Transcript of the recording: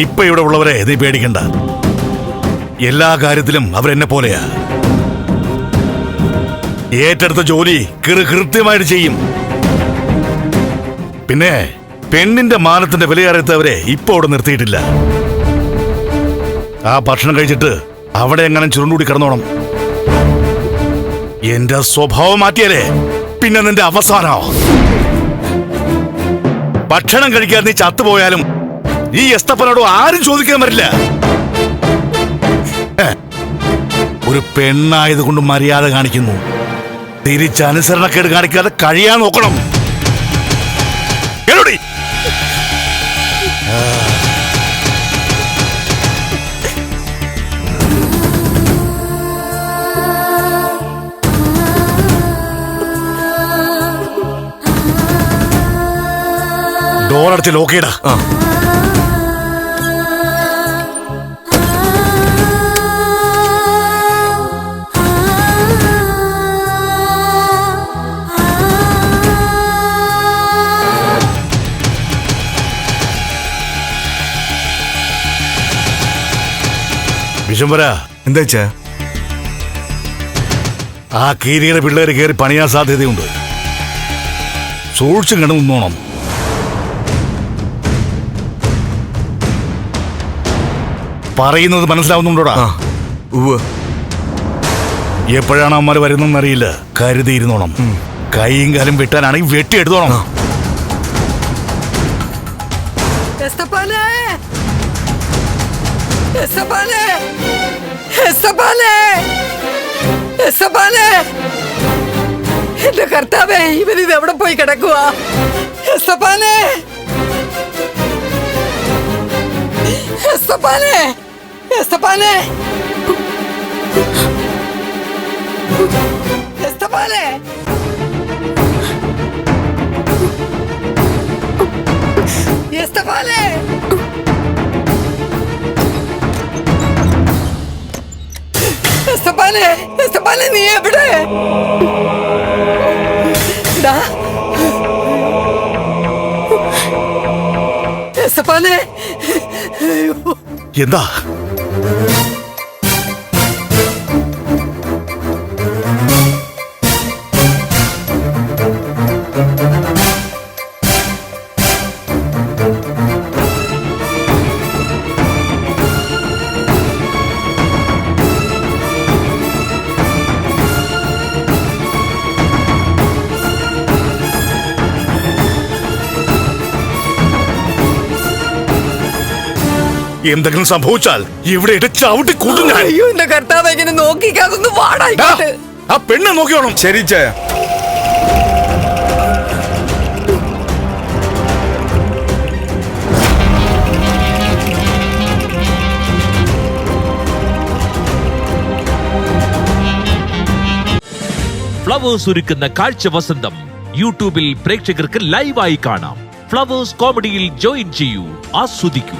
ഇപ്പൊ ഇവിടെ ഉള്ളവരെ നീ പേടിക്കണ്ട. എല്ലാ കാര്യത്തിലും അവരെന്നെ പോലെയാ. ഏറ്റെടുത്ത ജോലി കിറു കൃത്യമായിട്ട് ചെയ്യും. പിന്നെ പെണ്ണിന്റെ മാനത്തിന്റെ വിലയേറിയത്തവരെ ഇപ്പൊ അവിടെ നിർത്തിയിട്ടില്ല. ആ ഭക്ഷണം കഴിച്ചിട്ട് അവിടെ എങ്ങനെ ചുരുണ്ടുകൂടി കിടന്നോണം. എന്റെ സ്വഭാവം മാറ്റിയാലേ പിന്നെ നിന്റെ അവസാനോ ഭക്ഷണം കഴിക്കാതെ നീ ചത്തുപോയാലും ഈ എസ്തപ്പനോട് ആരും ചോദിക്കാൻ പറ്റില്ല ഒരു പെണ്ണായത് കൊണ്ട് മര്യാദ കാണിക്കുന്നു. തിരിച്ച് അനുസരണക്കേട് കാണിക്കാതെ കഴിയാൻ നോക്കണം. ഡോറടുത്ത് ലോക്കേടാ വിശംബര. എന്താ വെച്ചാ ആ കീരിയുടെ പിള്ളേര് കയറി പണിയാൻ സാധ്യതയുണ്ട്. സൂക്ഷിച്ചു കണ്ടു നിന്നോണം. പറയുന്നത് മനസ്സിലാവുന്നുണ്ടോടാ? എപ്പോഴാണ് അമ്മ വരുന്നതെന്ന് അറിയില്ല കരുതിയിരുന്നോണം കൈയും കാലും വെട്ടാനാണെങ്കിൽ വെട്ടിയെടുത്തോണം. എസ്തപ്പാനെ എസ്തപ്പാനെ എസ്തപ്പാനെ എസ്തപ്പാനെ എന്റെ കർത്താവേ ഇവൻ ഇത് എവിടെ പോയി കിടക്കുക എസ്തപ്പാനെ എസ്തപ്പാനെ എസ്തപ്പാനെ എസ്തപ്പാനെ എസ്തപ്പാനെ എസ്തപ്പാനെ എസ്തപ്പാനെ നീ എവിടെ? എന്താ? എന്തെങ്കിലും സംഭവിച്ചാൽ ഇവിടെ ഇട്ട് ചവിട്ടി കൂട്ടും ഞാൻ. അയ്യോ എന്റെ കർത്താവ് എങ്ങനെ നോക്കിക്കാതൊന്ന് ഡാ, വാടായിക്കോട്ടെ ആ പെണ്ണെ നോക്കിയോണം ശരി ചേ ഫ്ലവേഴ്സ് ഒരുക്കുന്ന കാഴ്ച വസന്തം യൂട്യൂബിൽ പ്രേക്ഷകർക്ക് ലൈവായി കാണാം. ഫ്ലവേഴ്സ് കോമഡിയിൽ ജോയിൻ ചെയ്യൂ ആസ്വദിക്കൂ.